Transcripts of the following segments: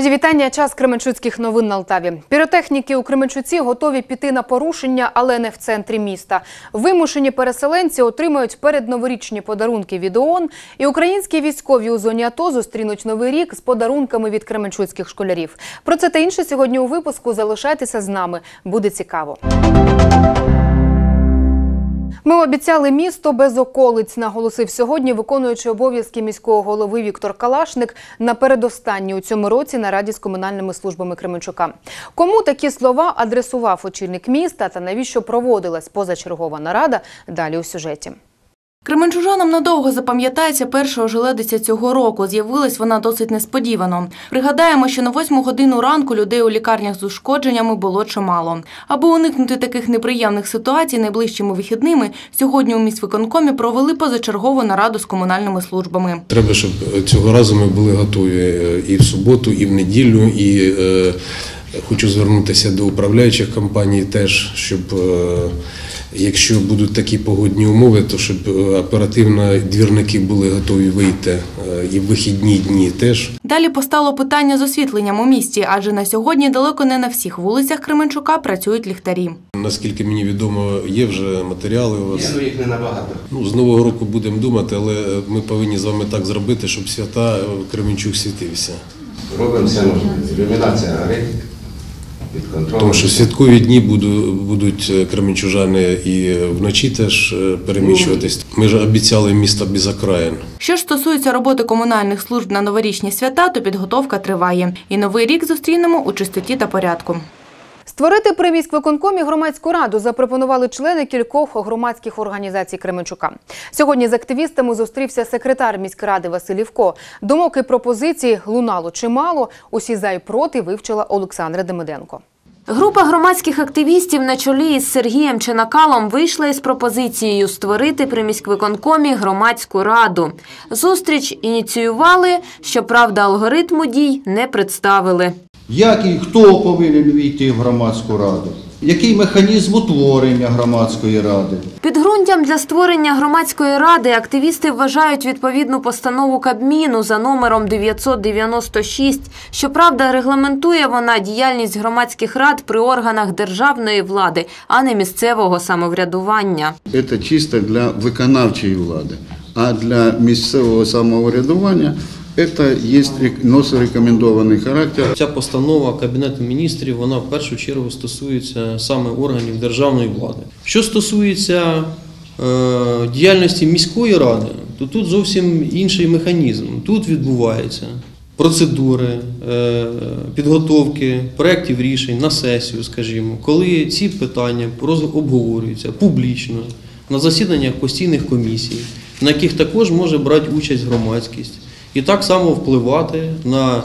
Мої вітання. Час Кременчуцьких новин на Алтаві. Піротехніки у Кременчуці готові піти на порушення, але не в центрі міста. Вимушені переселенці отримають передноворічні подарунки від ООН. І українські військові у зоні АТО зустрінуть новий рік з подарунками від кременчуцьких школярів. Про це та інше сьогодні у випуску. Залишайтеся з нами. Буде цікаво. Ми обіцяли місто без околиць, наголосив сьогодні, виконуючи обов'язки міського голови Віктор Калашник на передостанній у цьому році на раді з комунальними службами Кременчука. Кому такі слова адресував очільник міста та навіщо проводилась позачергова нарада? Далі у сюжеті. Кременчужанам надовго запам'ятається перша ожеледиця цього року. З'явилась вона досить несподівано. Пригадаємо, що на восьму годину ранку людей у лікарнях з ушкодженнями було чимало. Аби уникнути таких неприємних ситуацій найближчими вихідними, сьогодні у міськвиконкомі провели позачергову нараду з комунальними службами. Треба, щоб цього разу ми були готові е, і в суботу, і в неділю. І е, хочу звернутися до управляючих компаній теж, щоб е, якщо будуть такі погодні умови, то щоб е, оперативно двірники були готові вийти е, і в вихідні дні теж. Далі постало питання з освітленням у місті, адже на сьогодні далеко не на всіх вулицях Кременчука працюють ліхтарі. Наскільки мені відомо, є вже матеріали у вас. Є, ну їх не набагато. Ну, з Нового року будемо думати, але ми повинні з вами так зробити, щоб свята Кременчук світився. Робимо все можливе. Ілюмінація горить під контролем. Тому що святкові дні буду- будуть е, кременчужани і вночі теж е, переміщуватись. Ми ж обіцяли місто без окраїн. Що ж стосується роботи комунальних служб на новорічні свята, то підготовка триває. І новий рік зустрінемо у чистоті та порядку. Створити при міськвиконкомі громадську раду запропонували члени кількох громадських організацій Кременчука. Сьогодні з активістами зустрівся секретар міськради Василівко. Думок і пропозицій лунало чимало. Усі за і проти вивчила Олександра Демиденко. Група громадських активістів на чолі із Сергієм Ченакалом вийшла із пропозицією створити при міськвиконкомі громадську раду. Зустріч ініціювали, щоправда, алгоритму дій не представили. Як і хто повинен війти в громадську раду? Який механізм утворення громадської ради? Підґрунтям для створення громадської ради активісти вважають відповідну постанову Кабміну за номером 996. Щоправда, регламентує вона діяльність громадських рад при органах державної влади, а не місцевого самоврядування. Це чисто для виконавчої влади, а для місцевого самоврядування це є носить рекомендований характер. Ця постанова Кабінету міністрів вона в першу чергу стосується саме органів державної влади. Що стосується е, діяльності міської ради, то тут зовсім інший механізм. Тут відбуваються процедури е, підготовки проєктів рішень на сесію, скажімо, коли ці питання обговорюються публічно на засіданнях постійних комісій, на яких також може брати участь громадськість, і так само впливати на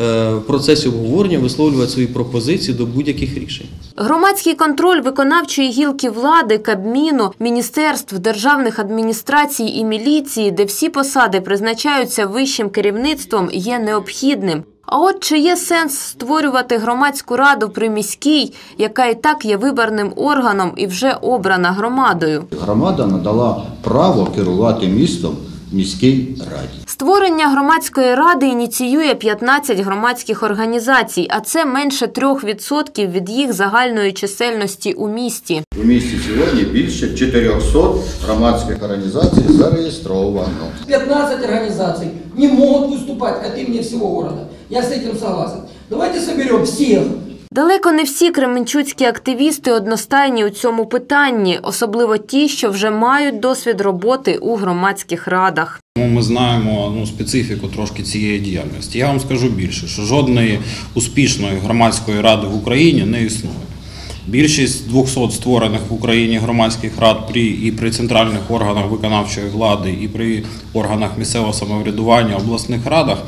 е, в процесі обговорення, висловлювати свої пропозиції до будь-яких рішень. Громадський контроль виконавчої гілки влади, Кабміну, міністерств, державних адміністрацій і міліції, де всі посади призначаються вищим керівництвом, є необхідним. А от чи є сенс створювати громадську раду при міській, яка і так є виборним органом і вже обрана громадою? Громада надала право керувати містом міській раді. Створення громадської ради ініціює 15 громадських організацій, а це менше 3% від їх загальної чисельності у місті. У місті сьогодні більше 400 громадських організацій зареєстровано. 15 организаций не могут выступать от имени всего города. Я с этим согласен. Давайте соберем всех. Далеко не всі кременчуцькі активісти одностайні у цьому питанні, особливо ті, що вже мають досвід роботи у громадських радах. Ми знаємо ну, специфіку трошки цієї діяльності. Я вам скажу більше, що жодної успішної громадської ради в Україні не існує. Більшість 200 створених в Україні громадських рад при і при центральних органах виконавчої влади, і при органах місцевого самоврядування, обласних радах,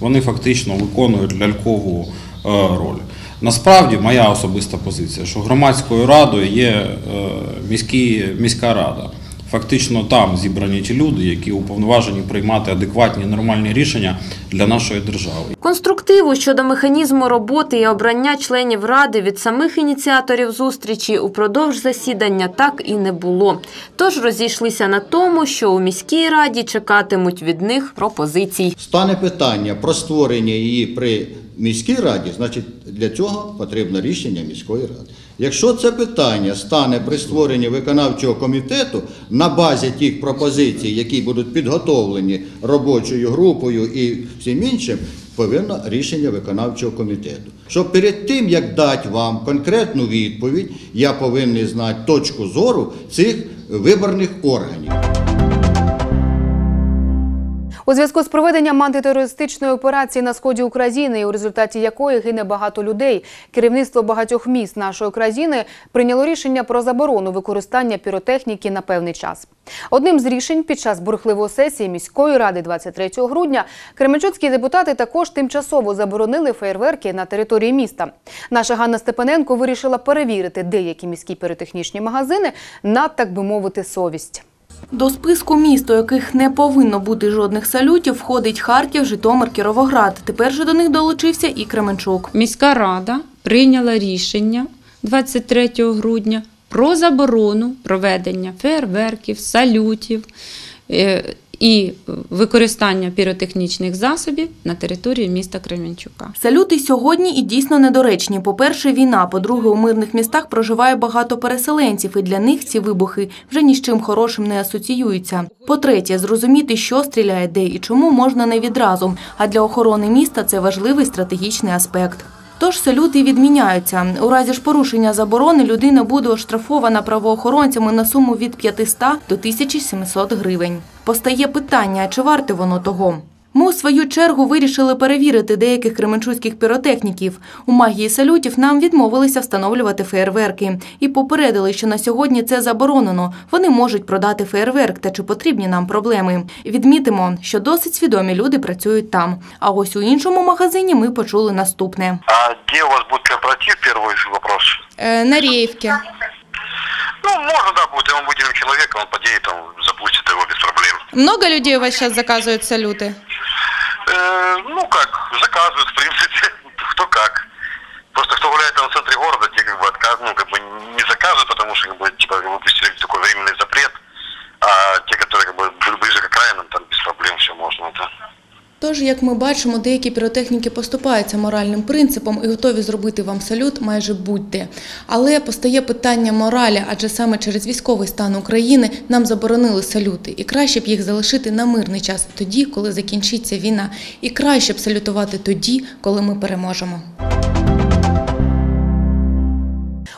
вони фактично виконують лялькову е, роль. Насправді, моя особиста позиція, що громадською радою є е, міські, міська рада. Фактично там зібрані ті люди, які уповноважені приймати адекватні нормальні рішення для нашої держави. Конструктиву щодо механізму роботи і обрання членів ради від самих ініціаторів зустрічі упродовж засідання так і не було. Тож розійшлися на тому, що у міській раді чекатимуть від них пропозицій. Стане питання про створення її при міській раді, значить для цього потрібно рішення міської ради. Якщо це питання стане при створенні виконавчого комітету на базі тих пропозицій, які будуть підготовлені робочою групою і всім іншим, повинно рішення виконавчого комітету. Щоб перед тим, як дати вам конкретну відповідь, я повинен знати точку зору цих виборних органів. У зв'язку з проведенням антитерористичної операції на сході України, у результаті якої гине багато людей, керівництво багатьох міст нашої країни прийняло рішення про заборону використання піротехніки на певний час. Одним з рішень під час бурхливої сесії міської ради 23 грудня кременчуцькі депутати також тимчасово заборонили фейерверки на території міста. Наша Ганна Степаненко вирішила перевірити деякі міські піротехнічні магазини на так би мовити совість. До списку міст, у яких не повинно бути жодних салютів, входить Харків, Житомир, Кіровоград. Тепер же до них долучився і Кременчук. Міська рада прийняла рішення 23 грудня про заборону проведення фейерверків, салютів е, і використання піротехнічних засобів на території міста Кременчука. Салюти сьогодні і дійсно недоречні. По-перше, війна. По-друге, у мирних містах проживає багато переселенців, і для них ці вибухи вже ні з чим хорошим не асоціюються. По-третє, зрозуміти, що стріляє де і чому можна не відразу. А для охорони міста це важливий стратегічний аспект. Тож салюти відміняються. У разі ж порушення заборони людина буде оштрафована правоохоронцями на суму від 500 до 1700 гривень. Постає питання, чи варте воно того? Ми у свою чергу вирішили перевірити деяких кременчуцьких піротехніків. У магії салютів нам відмовилися встановлювати феєрверки і попередили, що на сьогодні це заборонено. Вони можуть продати феєрверк та чи потрібні нам проблеми. Відмітимо, що досить свідомі люди працюють там. А ось у іншому магазині ми почули наступне. А где у вас будет корпоратив, первый вопрос? на Рєвки. Ну, можно, да, будет, он будет человек, он подъедет, он запустит его без проблем. Много людей у вас зараз заказують салюти? Э, ну, как, заказывают, в принципе, кто как. Просто кто гуляет там в центре города, те как бы отказ, ну, как бы не заказывают, потому что как бы типа выпустили такой временный запрет, а те, которые как бы ближе к окраинам, там без проблем все можно это. Тож, як ми бачимо, деякі піротехніки поступаються моральним принципом і готові зробити вам салют майже будь-де. Але постає питання моралі, адже саме через військовий стан України нам заборонили салюти, і краще б їх залишити на мирний час тоді, коли закінчиться війна, і краще б салютувати тоді, коли ми переможемо.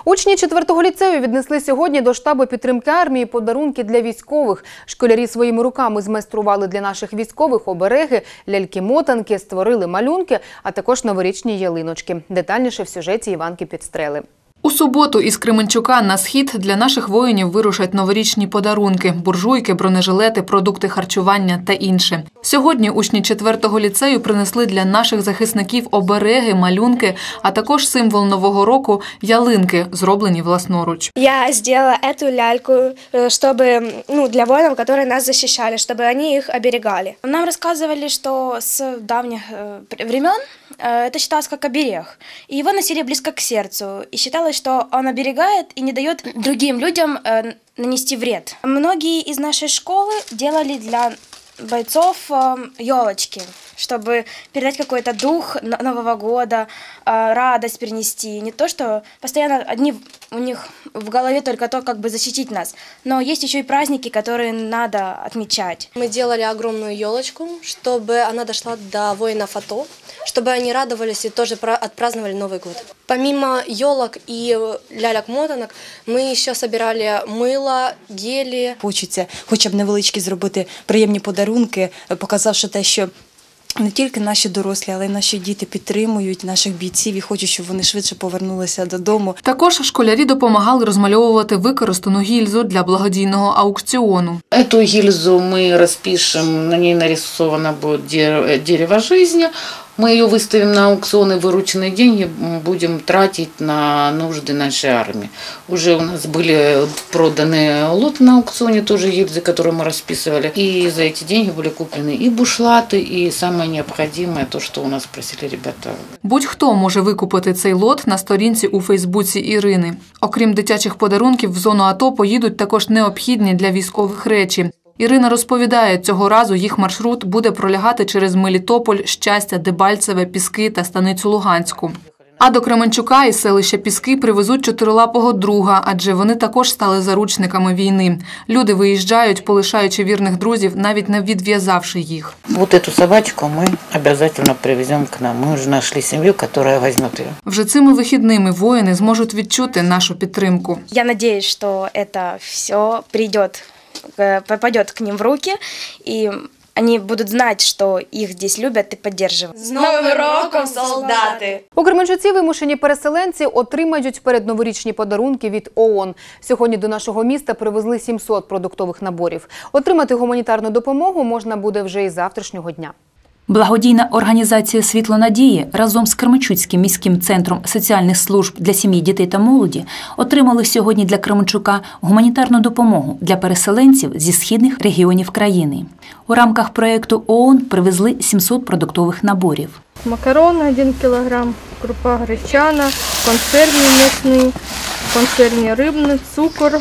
Учні 4-го ліцею віднесли сьогодні до штабу підтримки армії подарунки для військових. Школярі своїми руками змайстрували для наших військових обереги, ляльки-мотанки, створили малюнки, а також новорічні ялиночки. Детальніше в сюжеті Іванки Підстрели. У суботу із Кременчука на схід для наших воїнів вирушать новорічні подарунки: буржуйки, бронежилети, продукти харчування та інше. Сьогодні учні 4-го ліцею принесли для наших захисників обереги, малюнки, а також символ нового року ялинки, зроблені власноруч. Я сделала эту ляльку, э, чтобы ну, для воинов, которые нас защищали, чтобы они их оберегали. Нам рассказывали, что с давних э, пр- времен э, это считалось как оберег. И его носили близко к сердцу. И считалось, что он оберегает и не дает другим людям э, нанести вред. Многие из нашей школы делали для бойцов елочки, чтобы передать какой-то дух но- Нового года, э, радость принести. Не то, что постоянно одни у них в голове только то, как бы защитить нас, но есть еще и праздники, которые надо отмечать. Мы делали огромную елочку, чтобы она дошла до воинов АТО, чтобы они радовались и тоже пра- отпраздновали Новый год. Помимо елок и лялек-мотанок, мы еще собирали мыло, гели. Хочеться хоча б невеличкі зробити приємні подарунки, показавши те, що не тільки наші дорослі, але й наші діти підтримують наших бійців і хочуть, щоб вони швидше повернулися додому. Також школярі допомагали розмальовувати використану гільзу для благодійного аукціону. Цю гільзу ми розпишемо, на ній нарисовано буде де- дерево жизни. Мы ее выставим на аукцион и вырученные деньги м, будем тратить на нужды нашей армии. Уже у нас были проданы лоты на аукционе, тоже гильзы, которые мы расписывали. И за эти деньги были куплены и бушлаты, и самое необходимое, то, что у нас просили ребята Будь-хто може викупити цей лот на сторінці у Фейсбуці Ірини. Окрім дитячих подарунків, в зону АТО поїдуть також необхідні для військових речі. Ірина розповідає, цього разу їх маршрут буде пролягати через Мелітополь, Щастя, Дебальцеве, Піски та Станицю Луганську. А до Кременчука із селища Піски привезуть чотирилапого друга, адже вони також стали заручниками війни. Люди виїжджають, полишаючи вірних друзів, навіть не відв'язавши їх. Вот эту собачку мы обязательно привезем к нам. Мы уже нашли семью, которая возьмет ее. Вже цими вихідними воїни зможуть відчути нашу підтримку. Я надеюсь, что это все придет, э, попадет к ним в руки, и они будуть знати, що їх здесь люблять і підтримують. З новим роком, солдати У Кременчуці вимушені переселенці отримають передноворічні подарунки від ООН. Сьогодні до нашого міста привезли 700 продуктових наборів. Отримати гуманітарну допомогу можна буде вже із завтрашнього дня. Благодійна організація Світло надії разом з Кременчуцьким міським центром соціальних служб для сім'ї, дітей та молоді отримали сьогодні для Кременчука гуманітарну допомогу для переселенців зі східних регіонів країни. У рамках проєкту ООН привезли 700 продуктових наборів. Макароны 1 килограмм, крупа гречана, консервні м'ясні, консервні рибні, цукор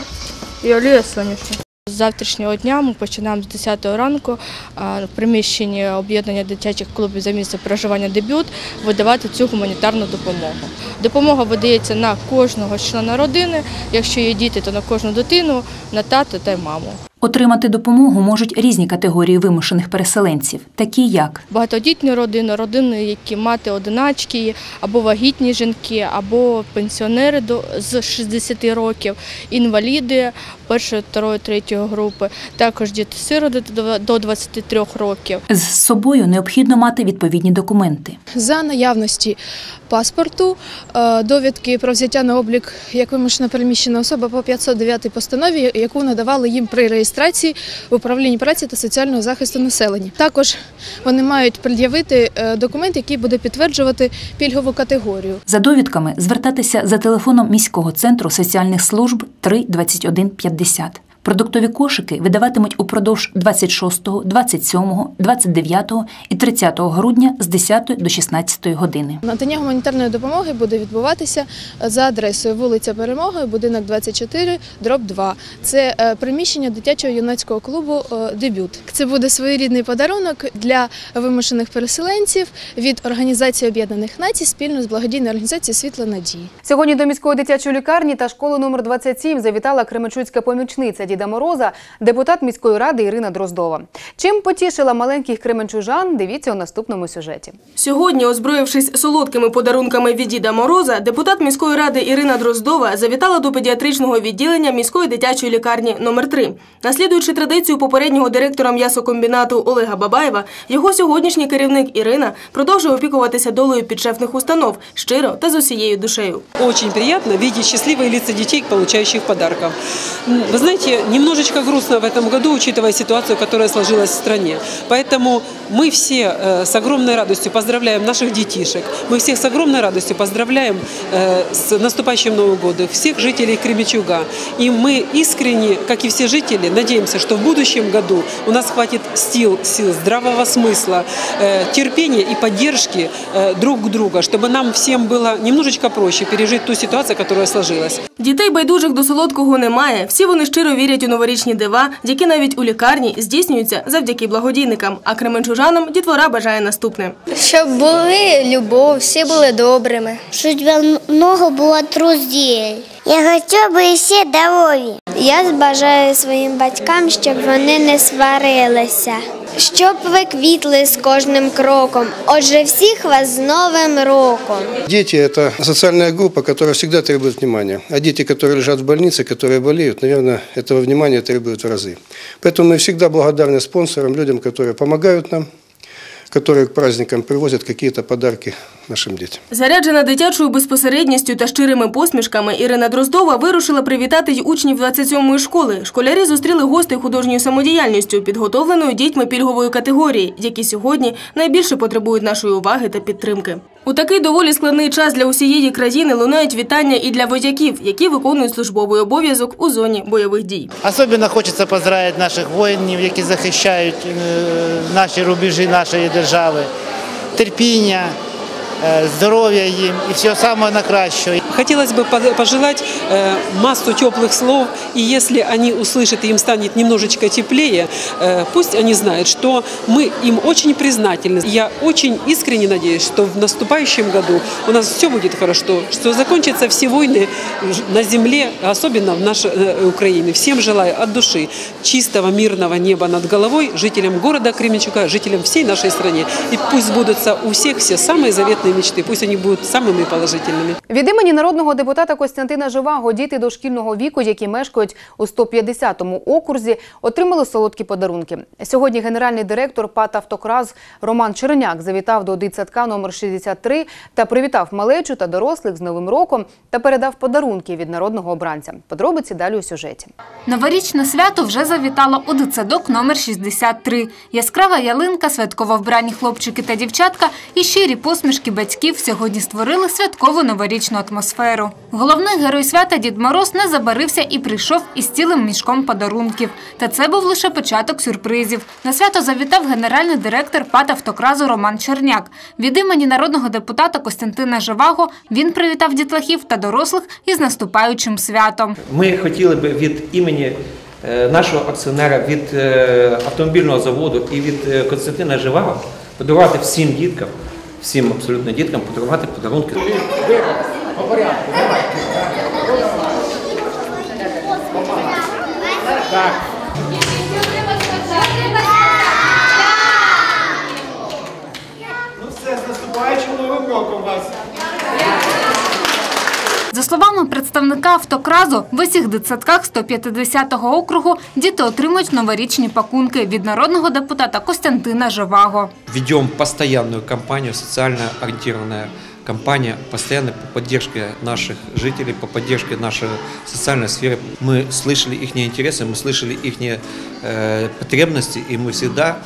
і олія соняшник. З завтрашнього дня ми починаємо з 10 ранку в приміщенні об'єднання дитячих клубів за місце проживання дебют видавати цю гуманітарну допомогу. Допомога видається на кожного члена родини. Якщо є діти, то на кожну дитину, на тата та й маму. Отримати допомогу можуть різні категорії вимушених переселенців, такі як Багатодітні родини, родини, які мати одиначки, або вагітні жінки, або пенсіонери з 60 років, інваліди першої, другої, третьої групи, також діти-сироти до- до 23 років. з собою необхідно мати відповідні документи. За наявності паспорту, е, довідки про взяття на облік як вимушена переміщена особа по 509 постанові, яку надавали їм при реєстрації в управлінні праці та соціального захисту населення. Також вони мають пред'явити е, документ, який буде підтверджувати пільгову категорію. За довідками звертатися за телефоном міського центру соціальних служб 3 21 50. Продуктові кошики видаватимуть упродовж 26, 27, 29 і 30 грудня з 10 до 16 години. Надання гуманітарної допомоги буде відбуватися за адресою вулиця Перемоги, будинок 24, дроб 2. Це е, приміщення дитячого юнацького клубу е, Дебют. Це буде своєрідний подарунок для вимушених переселенців від Організації Об'єднаних Націй спільно з благодійною організацією Світло надії. Сьогодні до міської дитячої лікарні та школи номер 27 завітала кременчуцька помічниця Діда Мороза, депутат міської ради Ірина Дроздова. Чим потішила маленьких кременчужан, дивіться у наступному сюжеті. Сьогодні, озброївшись солодкими подарунками від Діда Мороза, депутат міської ради Ірина Дроздова завітала до педіатричного відділення міської дитячої лікарні номер 3 Наслідуючи традицію попереднього директора м'ясокомбінату Олега Бабаєва, його сьогоднішній керівник Ірина продовжує опікуватися долею підшефних установ щиро та з усією душею. Очень приятно видеть счастливые лица детей, получающих подарков. М, Вы знаете, немножечко грустно в этом году, учитывая ситуацию, которая сложилась в стране. Поэтому мы все э, с огромной радостью поздравляем наших детишек. Мы всех с огромной радостью поздравляем э, с наступающим Новым годом всех жителей Кременчуга. И мы искренне, как и все жители, надеемся, что в будущем году у нас хватит сил, сил здравого смысла, э, терпения и поддержки э, друг друга, чтобы нам всем было немножечко проще пережить ту ситуацию, которая сложилась. Дітей байдужих до солодкого немає. Всі вони щиро вірять у новорічні дива, які навіть у лікарні здійснюються завдяки благодійникам. А кременчужанам дітвора бажає наступне. Щоб були любов, всі були добрими. Щоб багато було друзів. Я хочу, щоб всі здорові. Я бажаю своїм батькам, щоб вони не сварилися. Щоб ви квітли з кожним кроком. Отже, всіх вас з Новим роком. Дети – это социальная группа, которая всегда требует внимания. А дети, которые лежат в больнице, которые болеют, наверное, этого внимания требуют в разы. Поэтому мы всегда благодарны спонсорам, людям, которые помогают нам, которые к праздникам привозят какие-то подарки нашим дітям. Заряджена дитячою безпосередністю та щирими посмішками, Ірина Дроздова вирушила привітати й учнів 27-ї школи. Школярі зустріли гостей художньою самодіяльністю, підготовленою дітьми пільгової категорії, які сьогодні найбільше потребують нашої уваги та підтримки. У такий доволі складний час для усієї країни лунають вітання і для вояків, які виконують службовий обов'язок у зоні бойових дій. Особливо хочеться поздравити наших воїнів, які захищають е, наші рубежі нашої держави, терпіння, здоров'я їм і всього самого найкращого. Хотелось бы по- пожелать э, массу теплых слов, и если они услышат и им станет немножечко теплее, э, пусть они знают, что мы им очень признательны. Я очень искренне надеюсь, что в наступающем году у нас все будет хорошо, что закончатся все войны на земле, особенно в нашей э, Украине. Всем желаю от души чистого мирного неба над головой жителям города Кременчука, жителям всей нашей стране. И пусть сбудутся у всех все самые заветные мечты, пусть они будут самыми положительными. Від імені народного депутата Костянтина Живаго діти дошкільного віку, які мешкають у 150-му окрузі, отримали солодкі подарунки. Сьогодні генеральний директор ПАТ «Автокраз» Роман Черняк завітав до дитсадка номер 63 та привітав малечу та дорослих з Новим роком та передав подарунки від народного обранця. Подробиці далі у сюжеті. Новорічне свято вже завітало у дитсадок номер 63. Яскрава ялинка, святково вбрані хлопчики та дівчатка і щирі посмішки батьків сьогодні створили святкову новорічну атмосферу. Головний герой свята Дід Мороз не забарився і прийшов із цілим мішком подарунків. Та це був лише початок сюрпризів. На свято завітав генеральний директор ПАТ «Автокразу» Роман Черняк. Від імені народного депутата Костянтина Живаго він привітав дітлахів та дорослих із наступаючим святом. Ми хотіли би від імені е, нашого акціонера, від е, автомобільного заводу і від е, Константина Живаго подарувати всім діткам, всім абсолютно діткам, подарувати подарунки. По порядку. Ну все, з наступаючим новим роком вас. За словами представника автокразу, в усіх дитсадках 150-го округу діти отримують новорічні пакунки від народного депутата Костянтина Живаго. ведем постоянную кампанию, социально ориентированная кампания, постоянно по поддержке наших жителей, по поддержке нашей социальной сферы. Мы слышали их интересы, мы слышали их э, потребности, и мы всегда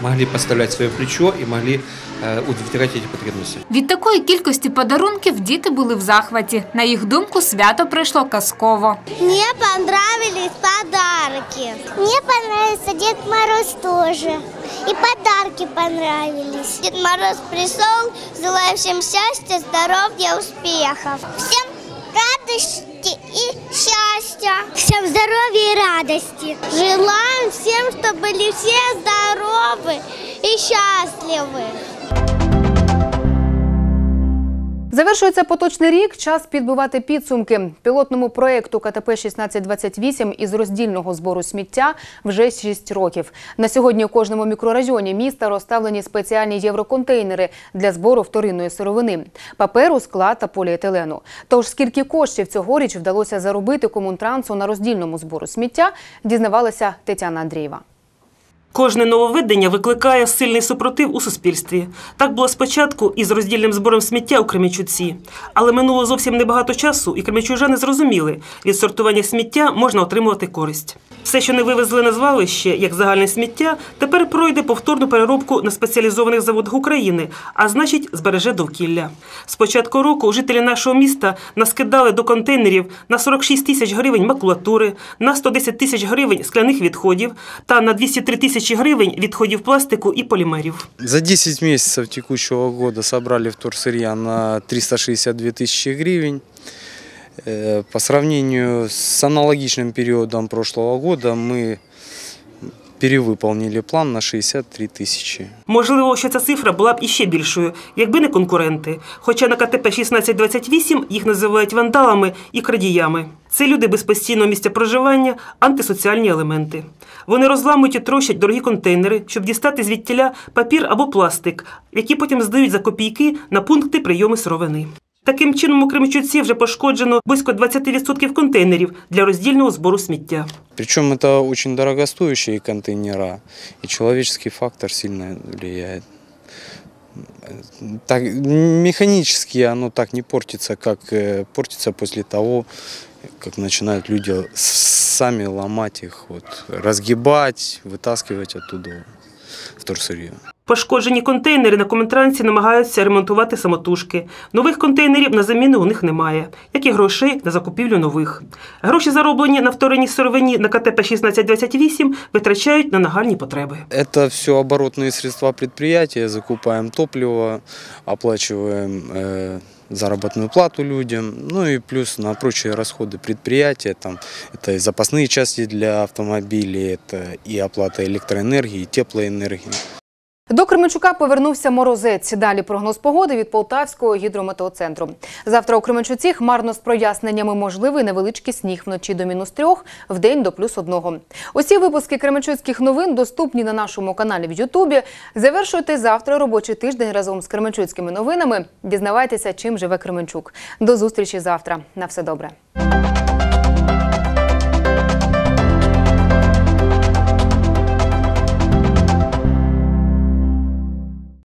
могли подставлять свое плечо и могли э, удовлетворять эти потребности. Від такої кількості подарунків діти були в захваті. На їх думку, свято пройшло казково. Мне понравились подарки. Мне понравился Дед Мороз тоже. И подарки понравились. Дед Мороз пришел, желаю всем счастья, здоровья, успехов. Всем радости и счастья. Всем здоровья и радости. Желаем всем, чтобы были все здоровы и счастливы. Завершується поточний рік. Час підбивати підсумки. Пілотному проєкту КТП 1628 із роздільного збору сміття вже 6 років. На сьогодні у кожному мікрорайоні міста розставлені спеціальні євроконтейнери для збору вторинної сировини – паперу, скла та поліетилену. Тож скільки коштів цьогоріч вдалося заробити комунтрансу на роздільному збору сміття, дізнавалася Тетяна Андрієва. Кожне нововведення викликає сильний супротив у суспільстві. Так було спочатку із роздільним збором сміття у Кременчуці. Але минуло зовсім небагато часу, і кременчужани зрозуміли, від сортування сміття можна отримувати користь. Все, що не вивезли на звалище, як загальне сміття, тепер пройде повторну переробку на спеціалізованих заводах України, а значить, збереже довкілля. З початку року жителі нашого міста наскидали до контейнерів на 46 тисяч гривень макулатури, на 110 тисяч гривень скляних відходів та на 203 тисячі гривень відходів пластику і полімерів. За 10 месяцев текущего года собрали вторсырья на 362 тысячи гривен. Э, По сравнению с аналогичным периодом прошлого года мы перевыполнили план на 63 тисячі. Можливо, що ця цифра була б іще більшою, якби не конкуренти. Хоча на КТП 1628 їх називають вандалами і крадіями. Це люди без постійного місця проживання, антисоціальні елементи. Вони розламують і трощать дорогі контейнери, щоб дістати звідтіля папір або пластик, які потім здають за копійки на пункти прийому сировини. Таким чином у Кременчуці вже пошкоджено близько 20% контейнерів для роздільного збору сміття. Причем это очень дорогостоящие контейнера, и человеческий фактор сильно влияет. Так, механически оно так не портится, как э, портится после того, как начинают люди с- сами ломать их, вот, разгибать, вытаскивать оттуда вторсырье. Пошкоджені контейнери на комендантці намагаються ремонтувати самотужки. Нових контейнерів на заміну у них немає, як і грошей на закупівлю нових. Гроші, зароблені на вторинній сировині на КТП 1628, витрачають на нагальні потреби. Это все оборотные средства предприятия, закупаем топливо, оплачиваем э, заработную плату людям, ну и плюс на прочие расходы предприятия, там, это и запасные части для автомобилей, это и оплата электроэнергии, и теплоэнергии. До Кременчука повернувся морозець. Далі прогноз погоди від Полтавського гідрометеоцентру. Завтра у Кременчуці хмарно з проясненнями можливий невеличкий сніг вночі до мінус трьох, вдень до плюс одного. Усі випуски Кременчуцьких новин доступні на нашому каналі в Ютубі. Завершуйте завтра робочий тиждень разом з Кременчуцькими новинами. Дізнавайтеся, чим живе Кременчук. До зустрічі завтра. На все добре.